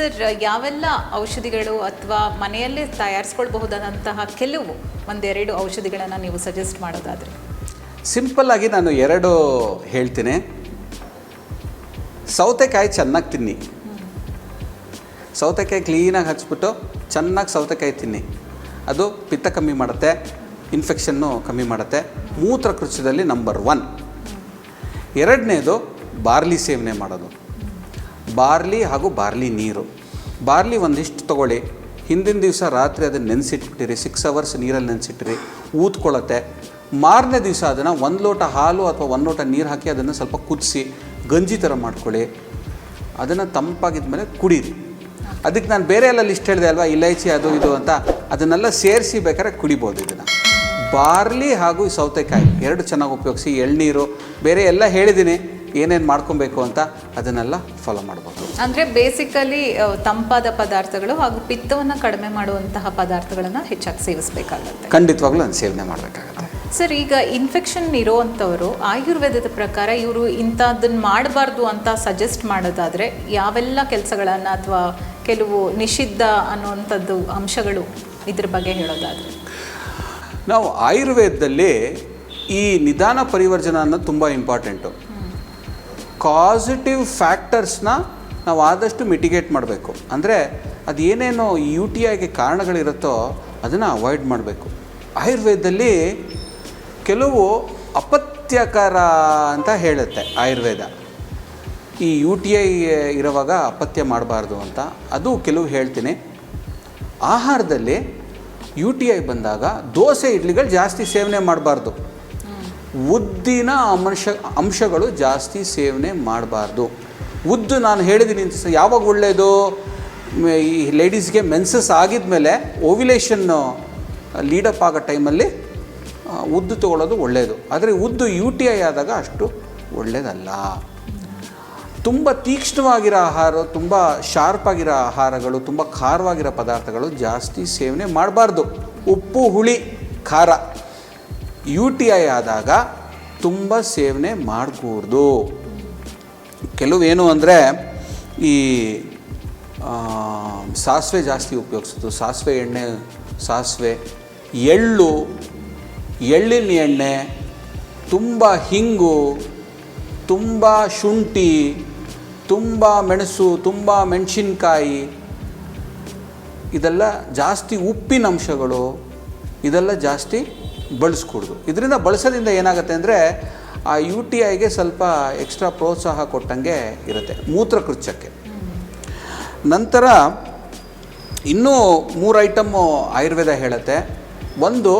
Sir, ಯಾವೆಲ್ಲ ಔಷಧಿಗಳು ಅಥವಾ ಮನೆಯಲ್ಲೇ ತಯಾರಿಸ್ಕೊಳ್ಬಹುದಾದಂತಹ ಕೆಲವು ಒಂದೆರಡು ಔಷಧಿಗಳನ್ನು ನೀವು ಸಜೆಸ್ಟ್ ಮಾಡೋದಾದರೆ? ಸಿಂಪಲ್ ಆಗಿ ನಾನು ಎರಡು ಹೇಳ್ತೀನಿ. ಸೌತೆಕಾಯಿ ಚೆನ್ನಾಗಿ ತಿನ್ನಿ. ಸೌತೆಕಾಯಿ ಕ್ಲೀನಾಗಿ ಹಚ್ಬಿಟ್ಟು ಚೆನ್ನಾಗಿ ಸೌತೆಕಾಯಿ ತಿನ್ನಿ. ಅದು ಪಿತ್ತ ಕಮ್ಮಿ ಮಾಡುತ್ತೆ ಇನ್ಫೆಕ್ಷನ್ನು ಕಮ್ಮಿ ಮಾಡುತ್ತೆ. ಮೂತ್ರಕೃಚ್ಯದಲ್ಲಿ ನಂಬರ್ ಒನ್ ಎರಡನೇದು ಬಾರ್ಲಿ ಸೇವನೆ ಮಾಡೋದು. ಬಾರ್ಲಿ ಹಾಗೂ ಬಾರ್ಲಿ ನೀರು. ಬಾರ್ಲಿ ಒಂದಿಷ್ಟು ತೊಗೊಳ್ಳಿ. ಹಿಂದಿನ ದಿವಸ ರಾತ್ರಿ ಅದನ್ನು ನೆನೆಸಿಟ್ಬಿಟ್ಟಿರಿ ಸಿಕ್ಸ್ ಅವರ್ಸ್ ನೀರಲ್ಲಿ ನೆನೆಸಿಟ್ಟಿರಿ ಊದ್ಕೊಳ್ಳುತ್ತೆ ಮಾರನೇ ದಿವಸ ಅದನ್ನು ಒಂದು ಲೋಟ ಹಾಲು ಅಥವಾ ಒಂದು ಲೋಟ ನೀರು ಹಾಕಿ ಅದನ್ನು ಸ್ವಲ್ಪ ಕುದಿಸಿ, ಗಂಜಿ ಥರ ಮಾಡ್ಕೊಳ್ಳಿ. ಅದನ್ನು ತಂಪಾಗಿದ ಮೇಲೆ ಕುಡೀರಿ. ಅದಕ್ಕೆ ನಾನು ಬೇರೆ ಎಲ್ಲ ಲಿಸ್ಟ್ ಹೇಳಿದೆ ಅಲ್ವಾ, ಇಲೈಚಿ ಅದು ಇದು ಅಂತ. ಅದನ್ನೆಲ್ಲ ಸೇರಿಸಿ ಬೇಕಾದ್ರೆ ಕುಡಿಬೋದು ಇದನ್ನು. ಬಾರ್ಲಿ ಹಾಗೂ ಸೌತೆಕಾಯಿ, ಎರಡು ಚೆನ್ನಾಗಿ ಉಪಯೋಗಿಸಿ, ಎಳ್ನೀರು, ಬೇರೆ ಎಲ್ಲ ಹೇಳಿದ್ದೀನಿ ಏನೇನು ಮಾಡ್ಕೊಬೇಕು ಅಂತ ಅದನ್ನೆಲ್ಲ ಫಾಲೋ ಮಾಡ್ಬೋದು. ಅಂದರೆ ಬೇಸಿಕಲಿ ತಂಪಾದ ಪದಾರ್ಥಗಳು ಹಾಗೂ ಪಿತ್ತವನ್ನು ಕಡಿಮೆ ಮಾಡುವಂತಹ ಪದಾರ್ಥಗಳನ್ನು ಹೆಚ್ಚಾಗಿ ಸೇವಿಸಬೇಕಾಗುತ್ತೆ. ಖಂಡಿತವಾಗ್ಲೂ ನಾನು ಸೇವನೆ ಮಾಡಬೇಕಾಗುತ್ತೆ. ಸರ್ ಈಗ ಇನ್ಫೆಕ್ಷನ್ ಇರೋವಂಥವರು ಆಯುರ್ವೇದದ ಪ್ರಕಾರ ಇವರು ಇಂಥದ್ದನ್ನು ಮಾಡಬಾರ್ದು ಅಂತ ಸಜೆಸ್ಟ್ ಮಾಡೋದಾದರೆ ಯಾವೆಲ್ಲ ಕೆಲಸಗಳನ್ನು ಅಥವಾ ಕೆಲವು ನಿಷಿದ್ಧ ಅನ್ನುವಂಥದ್ದು ಅಂಶಗಳು ಇದ್ರ ಬಗ್ಗೆ ಹೇಳೋದಾದರೆ? ನಾವು ಆಯುರ್ವೇದದಲ್ಲಿ ಈ ನಿಧಾನ ಪರಿವರ್ಜನ ಅನ್ನೋದು ತುಂಬ ಇಂಪಾರ್ಟೆಂಟು ಕಾಸಿಟಿವ್ ಫ್ಯಾಕ್ಟರ್ಸ್ನ ನಾವು ಆದಷ್ಟು ಮಿಟಿಗೇಟ್ ಮಾಡಬೇಕು. ಅಂದರೆ ಅದು ಏನೇನೋ ಯು ಟಿ ಐಗೆ ಕಾರಣಗಳಿರುತ್ತೋ ಅದನ್ನು ಅವಾಯ್ಡ್ ಮಾಡಬೇಕು. ಆಯುರ್ವೇದದಲ್ಲಿ ಕೆಲವು ಅಪತ್ಯಕರ ಅಂತ ಹೇಳುತ್ತೆ ಆಯುರ್ವೇದ. ಈ ಯು ಟಿ ಐ ಇರುವಾಗ ಅಪತ್ಯ ಮಾಡಬಾರ್ದು ಅಂತ. ಅದು ಕೆಲವು ಹೇಳ್ತೀನಿ. ಆಹಾರದಲ್ಲಿ ಯು ಟಿ ಐ ಬಂದಾಗ ದೋಸೆ, ಇಡ್ಲಿಗಳು ಜಾಸ್ತಿ ಸೇವನೆ ಮಾಡಬಾರ್ದು. ಉದ್ದಿನ ಅಂಶ ಅಂಶಗಳು ಜಾಸ್ತಿ ಸೇವನೆ ಮಾಡಬಾರ್ದು. ಉದ್ದು ನಾನು ಹೇಳಿದ್ದೀನಿ ಯಾವಾಗ ಒಳ್ಳೆಯದು ಈ ಲೇಡೀಸ್ಗೆ ಮೆನ್ಸಸ್ ಆಗಿದ್ಮೇಲೆ ಓವ್ಯುಲೇಷನ್ ಲೀಡಪ್ ಆಗೋ ಟೈಮಲ್ಲಿ ಉದ್ದು ತೊಗೊಳ್ಳೋದು ಒಳ್ಳೆಯದು ಆದರೆ ಉದ್ದು ಯು ಟಿ ಐ ಆದಾಗ ಅಷ್ಟು ಒಳ್ಳೆಯದಲ್ಲ ತುಂಬ ತೀಕ್ಷ್ಣವಾಗಿರೋ ಆಹಾರ, ತುಂಬ ಶಾರ್ಪಾಗಿರೋ ಆಹಾರಗಳು, ತುಂಬ ಖಾರವಾಗಿರೋ ಪದಾರ್ಥಗಳು ಜಾಸ್ತಿ ಸೇವನೆ ಮಾಡಬಾರ್ದು. ಉಪ್ಪು, ಹುಳಿ, ಖಾರ. ಯು ಟಿ ಐ ಆದಾಗ ತುಂಬ ಸೇವನೆ ಮಾಡಕೂಡ್ದು ಕೆಲವೇನು ಅಂದರೆ ಈ ಸಾಸಿವೆ ಜಾಸ್ತಿ ಉಪಯೋಗಿಸೋದು. ಸಾಸಿವೆ ಎಣ್ಣೆ, ಸಾಸಿವೆ, ಎಳ್ಳು, ಎಳ್ಳಿನ ಎಣ್ಣೆ, ತುಂಬ ಹಿಂಗು, ತುಂಬ ಶುಂಠಿ, ತುಂಬ ಮೆಣಸು, ತುಂಬ ಮೆಣಸಿನ್ಕಾಯಿ, ಇದೆಲ್ಲ ಜಾಸ್ತಿ ಉಪ್ಪಿನ ಅಂಶಗಳು, ಇದೆಲ್ಲ ಜಾಸ್ತಿ ಬಳಸ್ಕೊಡ್ದು. ಇದರಿಂದ ಬಳಸೋದ್ರಿಂದ ಏನಾಗುತ್ತೆ ಅಂದರೆ ಆ ಯು ಟಿ ಐಗೆ ಸ್ವಲ್ಪ ಎಕ್ಸ್ಟ್ರಾ ಪ್ರೋತ್ಸಾಹ ಕೊಟ್ಟಂಗೆ ಇರುತ್ತೆ ಮೂತ್ರಕೃಚ್ಚಕ್ಕೆ ನಂತರ ಇನ್ನೂ ಮೂರು ಐಟಮ್ಮು ಆಯುರ್ವೇದ ಹೇಳುತ್ತೆ. ಒಂದು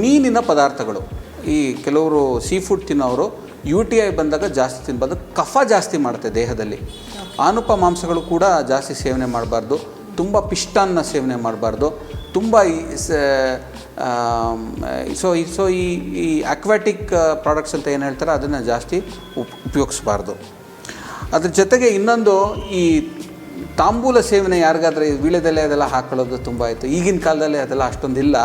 ಮೀನಿನ ಪದಾರ್ಥಗಳು. ಈ ಕೆಲವರು ಸೀ ಫುಡ್ ತಿನ್ನೋರು ಯು ಟಿ ಐ ಬಂದಾಗ ಜಾಸ್ತಿ ತಿನ್ಬಾರ್ದು, ಕಫ ಜಾಸ್ತಿ ಮಾಡುತ್ತೆ ದೇಹದಲ್ಲಿ. ಆನುಪ ಮಾಂಸಗಳು ಕೂಡ ಜಾಸ್ತಿ ಸೇವನೆ ಮಾಡಬಾರ್ದು, ತುಂಬ ಪಿಷ್ಟಾನ್ನ ಸೇವನೆ ಮಾಡಬಾರ್ದು, ತುಂಬ ಸ- ಈ ಸೊ ಈ ಈ ಅಕ್ವಾಟಿಕ್ ಪ್ರಾಡಕ್ಟ್ಸ್ ಅಂತ ಏನು ಹೇಳ್ತಾರೆ ಅದನ್ನು ಜಾಸ್ತಿ ಉಪ್ ಉಪಯೋಗಿಸ್ಬಾರ್ದು. ಅದ್ರ ಜೊತೆಗೆ ಇನ್ನೊಂದು ಈ ತಾಂಬೂಲ ಸೇವನೆ ಯಾರಿಗಾದ್ರೆ ವೀಳ್ಯದೆಲೆ ಅದೆಲ್ಲ ಹಾಕೊಳ್ಳೋದು ತುಂಬ ಆಯಿತು. ಈಗಿನ ಕಾಲದಲ್ಲಿ ಅದೆಲ್ಲ ಅಷ್ಟೊಂದಿಲ್ಲ.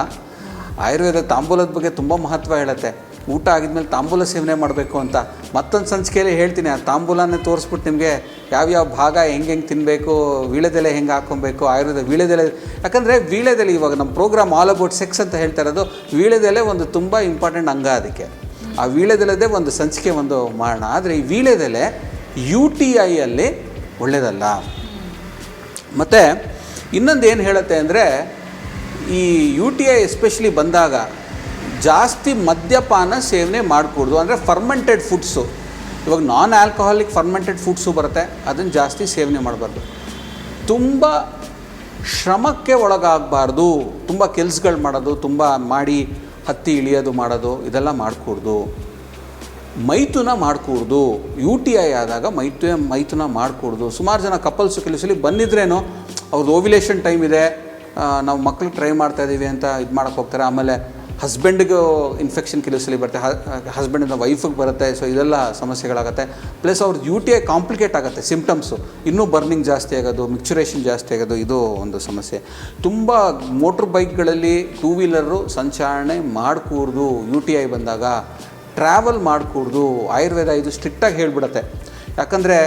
ಆಯುರ್ವೇದ ತಾಂಬೂಲದ ಬಗ್ಗೆ ತುಂಬ ಮಹತ್ವ ಹೇಳುತ್ತೆ. ಊಟ ಆಗಿದ್ಮೇಲೆ ತಾಂಬೂಲ ಸೇವನೆ ಮಾಡಬೇಕು ಅಂತ ಮತ್ತೊಂದು ಸಂಚಿಕೆಯಲ್ಲಿ ಹೇಳ್ತೀನಿ. ಆ ತಾಂಬೂಲನೇ ತೋರಿಸ್ಬಿಟ್ಟು ನಿಮಗೆ ಯಾವ್ಯಾವ ಭಾಗ ಹೆಂಗೆ ಹೆಂಗೆ ತಿನ್ನಬೇಕು ವೀಳ್ಯದೆಲೆ ಹೆಂಗೆ ಹಾಕ್ಕೊಬೇಕು ಆಯುರ್ವೇದ ವೀಳ್ಯದೆಲೆ. ಯಾಕಂದರೆ ವೀಳ್ಯದೆಲೆ ಇವಾಗ ನಮ್ಮ ಪ್ರೋಗ್ರಾಮ್ ಆಲ್ ಅಬೌಟ್ ಸೆಕ್ಸ್ ಅಂತ ಹೇಳ್ತಾ ಇರೋದು, ವೀಳ್ಯದೆಲೆ ಒಂದು ತುಂಬ ಇಂಪಾರ್ಟೆಂಟ್ ಅಂಗ ಅದಕ್ಕೆ. ಆ ವೀಳ್ಯದೆಲೆದೇ ಒಂದು ಸಂಚಿಕೆ ಒಂದು ಮಾಡೋಣ. ಆದರೆ ಈ ವೀಳ್ಯದೆಲೆ ಯು ಟಿ ಐಯಲ್ಲಿ ಒಳ್ಳೆಯದಲ್ಲ ಮತ್ತು ಇನ್ನೊಂದು ಏನು ಹೇಳುತ್ತೆ ಅಂದರೆ ಈ ಯು ಟಿ ಐ ಎಸ್ಪೆಷಲಿ ಬಂದಾಗ ಜಾಸ್ತಿ ಮದ್ಯಪಾನ ಸೇವನೆ ಮಾಡಕೂಡ್ದು, ಅಂದರೆ ಫರ್ಮೆಂಟೆಡ್ ಫುಡ್ಸು ಇವಾಗ ನಾನ್ ಆಲ್ಕೋಹಾಲಿಕ್ ಫರ್ಮೆಂಟೆಡ್ ಫುಡ್ಸು ಬರುತ್ತೆ, ಅದನ್ನು ಜಾಸ್ತಿ ಸೇವನೆ ಮಾಡಬಾರ್ದು. ತುಂಬ ಶ್ರಮಕ್ಕೆ ಒಳಗಾಗಬಾರ್ದು, ತುಂಬ ಕೆಲ್ಸಗಳು ಮಾಡೋದು, ತುಂಬ ಮಾಡಿ ಹತ್ತಿ ಇಳಿಯೋದು ಮಾಡೋದು, ಇದೆಲ್ಲ ಮಾಡಕೂಡ್ದು. ಮೈತುನ ಮಾಡಕೂಡ್ದು ಯು ಟಿ ಐ ಆದಾಗ ಮೈತು ಮೈತುನ ಮಾಡಕೂಡ್ದು. ಸುಮಾರು ಜನ ಕಪಲ್ಸು ಕೆಲಸಲಿ ಬಂದಿದ್ರೇನೋ ಅವ್ರದ್ದು ಓವಿಲೇಷನ್ ಟೈಮ್ ಇದೆ ನಾವು ಮಕ್ಳು ಟ್ರೈ ಮಾಡ್ತಾ ಇದ್ದೀವಿ ಅಂತ ಇದು ಮಾಡಕ್ಕೆ ಹೋಗ್ತಾರೆ. ಆಮೇಲೆ ಹಸ್ಬೆಂಡ್ಗೂ ಇನ್ಫೆಕ್ಷನ್ ಕೆಲವು ಸಲ ಬರುತ್ತೆ ಹಸ್ಬೆಂಡಿಂದ ವೈಫಿಗೆ ಬರುತ್ತೆ. ಸೊ ಇದೆಲ್ಲ ಸಮಸ್ಯೆಗಳಾಗುತ್ತೆ. ಪ್ಲಸ್ ಅವ್ರ ಯು ಟಿ ಐ ಕಾಂಪ್ಲಿಕೇಟ್ ಆಗುತ್ತೆ. ಸಿಂಪ್ಟಮ್ಸು ಇನ್ನೂ ಬರ್ನಿಂಗ್ ಜಾಸ್ತಿ ಆಗೋದು ಮಿಕ್ಚುರೇಷನ್ ಜಾಸ್ತಿ ಆಗೋದು, ಇದು ಒಂದು ಸಮಸ್ಯೆ. ತುಂಬ ಮೋಟ್ರ್ ಬೈಕ್ಗಳಲ್ಲಿ ಟೂ ವೀಲರು ಸಂಚಾರಣೆ ಮಾಡಿಕೂಡ್ದು ಯು ಟಿ ಐ ಬಂದಾಗ ಟ್ರಾವೆಲ್ ಮಾಡಿಕೂಡ್ದು, ಆಯುರ್ವೇದ ಇದು ಸ್ಟ್ರಿಕ್ಟಾಗಿ ಹೇಳ್ಬಿಡತ್ತೆ. ಯಾಕಂದರೆ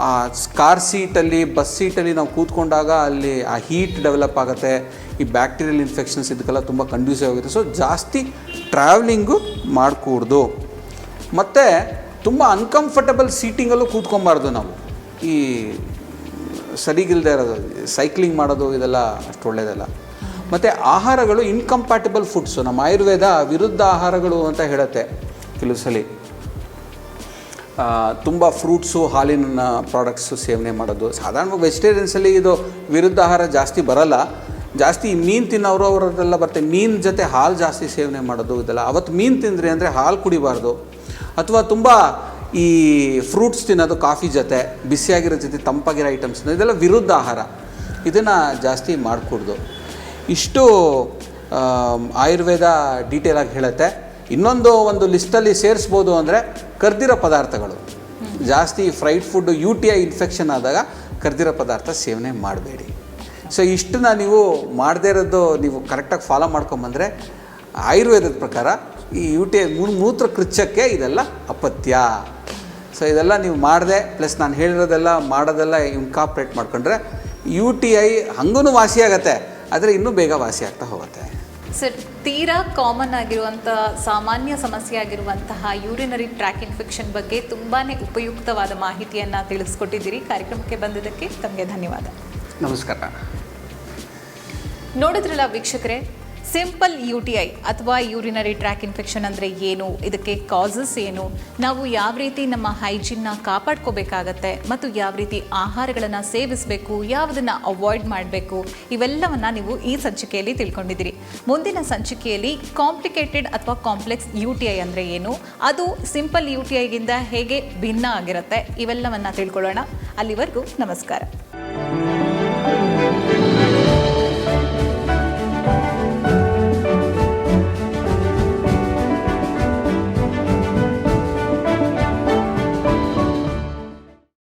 ಆ ಕಾರ್ ಸೀಟಲ್ಲಿ ಬಸ್ ಸೀಟಲ್ಲಿ ನಾವು ಕೂತ್ಕೊಂಡಾಗ ಅಲ್ಲಿ ಆ ಹೀಟ್ ಡೆವಲಪ್ ಆಗುತ್ತೆ. ಈ ಬ್ಯಾಕ್ಟೀರಿಯಲ್ ಇನ್ಫೆಕ್ಷನ್ಸ್ ಇದಕ್ಕೆಲ್ಲ ತುಂಬ ಕಂಡ್ಯೂಸಿವ್ ಆಗುತ್ತೆ. ಸೊ ಜಾಸ್ತಿ ಟ್ರಾವೆಲಿಂಗು ಮಾಡಕೂಡ್ದು. ಮತ್ತು ತುಂಬ ಅನ್ಕಂಫರ್ಟಬಲ್ ಸೀಟಿಂಗಲ್ಲೂ ಕೂತ್ಕೊಬಾರ್ದು ನಾವು. ಈ ಸರಿಗಿಲ್ಲದೆ ಇರೋದು ಸೈಕ್ಲಿಂಗ್ ಮಾಡೋದು ಇದೆಲ್ಲ ಅಷ್ಟು ಒಳ್ಳೆಯದಲ್ಲ ಮತ್ತು ಆಹಾರಗಳು ಇನ್ಕಂಪ್ಯಾಟಿಬಲ್ ಫುಡ್ಸು ನಮ್ಮ ಆಯುರ್ವೇದ ವಿರುದ್ಧ ಆಹಾರಗಳು ಅಂತ ಹೇಳುತ್ತೆ ಕೆಲವು ಸಲ. ತುಂಬ ಫ್ರೂಟ್ಸು ಹಾಲಿನ ಪ್ರಾಡಕ್ಟ್ಸು ಸೇವನೆ ಮಾಡೋದು. ಸಾಧಾರಣವಾಗಿ ವೆಜಿಟೇರಿಯನ್ಸಲ್ಲಿ ಇದು ವಿರುದ್ಧ ಆಹಾರ ಜಾಸ್ತಿ ಬರಲ್ಲ. ಜಾಸ್ತಿ ಮೀನು ತಿನ್ನೋರು ಅವರದೆಲ್ಲ ಬರ್ತದೆ ಮೀನು ಜೊತೆ ಹಾಲು ಜಾಸ್ತಿ ಸೇವನೆ ಮಾಡೋದು ಇದೆಲ್ಲ. ಅವತ್ತು ಮೀನು ತಿಂದ್ರಿ ಅಂದರೆ ಹಾಲು ಕುಡಿಬಾರ್ದು. ಅಥವಾ ತುಂಬ ಈ ಫ್ರೂಟ್ಸ್ ತಿನ್ನೋದು ಕಾಫಿ ಜೊತೆ, ಬಿಸಿಯಾಗಿರೋ ಜೊತೆ ತಂಪಾಗಿರೋ ಐಟಮ್ಸ್ ಇದೆಲ್ಲ ವಿರುದ್ಧ ಆಹಾರ. ಇದನ್ನು ಜಾಸ್ತಿ ಮಾಡಿಕೊಡ್ದು. ಇಷ್ಟು ಆಯುರ್ವೇದ ಡೀಟೇಲಾಗಿ ಹೇಳುತ್ತೆ. ಇನ್ನೊಂದು ಒಂದು ಲಿಸ್ಟಲ್ಲಿ ಸೇರಿಸ್ಬೋದು ಅಂದರೆ ಕರ್ದಿರೋ ಪದಾರ್ಥಗಳು. ಜಾಸ್ತಿ fried food U T I infection ಆದಾಗ ಕರ್ದಿರೋ ಪದಾರ್ಥ ಸೇವನೆ ಮಾಡಬೇಡಿ. ಸೊ ಇಷ್ಟನ್ನ ನೀವು ಮಾಡದೇ ಇರೋದು ನೀವು ಕರೆಕ್ಟಾಗಿ ಫಾಲೋ ಮಾಡ್ಕೊಂಬಂದರೆ ಆಯುರ್ವೇದದ ಪ್ರಕಾರ ಈ ಯು ಟಿ ಐ ಮೂತ್ರ ಕೃಚ್ಛಕ್ಕೆ ಇದೆಲ್ಲ ಅಪತ್ಯ. ಸೊ ಇದೆಲ್ಲ ನೀವು ಮಾಡಿದೆ ಪ್ಲಸ್ ನಾನು ಹೇಳಿರೋದೆಲ್ಲ ಮಾಡೋದೆಲ್ಲ ಇನ್ಕಾಪ್ರೇಟ್ ಮಾಡ್ಕೊಂಡ್ರೆ ಯು ಟಿ ಐ ಹಂಗೂ ವಾಸಿಯಾಗತ್ತೆ ಆದರೆ ಇನ್ನೂ ಬೇಗ ವಾಸಿ ಆಗ್ತಾ ಹೋಗುತ್ತೆ. ಸರ್ ತೀರಾ ಕಾಮನ್ ಆಗಿರುವಂಥ ಸಾಮಾನ್ಯ ಸಮಸ್ಯೆ ಆಗಿರುವಂತಹ ಯೂರಿನರಿ ಟ್ರ್ಯಾಕ್ ಇನ್ಫೆಕ್ಷನ್ ಬಗ್ಗೆ ತುಂಬಾ ಉಪಯುಕ್ತವಾದ ಮಾಹಿತಿಯನ್ನು ತಿಳಿಸ್ಕೊಟ್ಟಿದ್ದೀರಿ. ಕಾರ್ಯಕ್ರಮಕ್ಕೆ ಬಂದಿದ್ದಕ್ಕೆ ತಮಗೆ ಧನ್ಯವಾದ. ನಮಸ್ಕಾರ. ನೋಡಿದ್ರಲ್ಲ ವೀಕ್ಷಕರೇ ಸಿಂಪಲ್ ಯು ಟಿ ಐ ಅಥವಾ ಯೂರಿನರಿ ಟ್ರ್ಯಾಕ್ ಇನ್ಫೆಕ್ಷನ್ ಅಂದರೆ ಏನು? ಇದಕ್ಕೆ ಕಾಸಸ್ ಏನು? ನಾವು ಯಾವ ರೀತಿ ನಮ್ಮ ಹೈಜಿನ್ನ ಕಾಪಾಡ್ಕೋಬೇಕಾಗತ್ತೆ ಮತ್ತು ಯಾವ ರೀತಿ ಆಹಾರಗಳನ್ನು ಸೇವಿಸಬೇಕು, ಯಾವುದನ್ನು ಅವಾಯ್ಡ್ ಮಾಡಬೇಕು, ಇವೆಲ್ಲವನ್ನು ನೀವು ಈ ಸಂಚಿಕೆಯಲ್ಲಿ ತಿಳ್ಕೊಂಡಿದ್ದೀರಿ. ಮುಂದಿನ ಸಂಚಿಕೆಯಲ್ಲಿ ಕಾಂಪ್ಲಿಕೇಟೆಡ್ ಅಥವಾ ಕಾಂಪ್ಲೆಕ್ಸ್ ಯು ಟಿ ಐ ಅಂದರೆ ಏನು? ಅದು ಸಿಂಪಲ್ ಯು ಟಿ ಐಗಿಂತ ಹೇಗೆ ಭಿನ್ನ ಆಗಿರುತ್ತೆ? ಇವೆಲ್ಲವನ್ನು ತಿಳ್ಕೊಳ್ಳೋಣ. ಅಲ್ಲಿವರೆಗೂ ನಮಸ್ಕಾರ.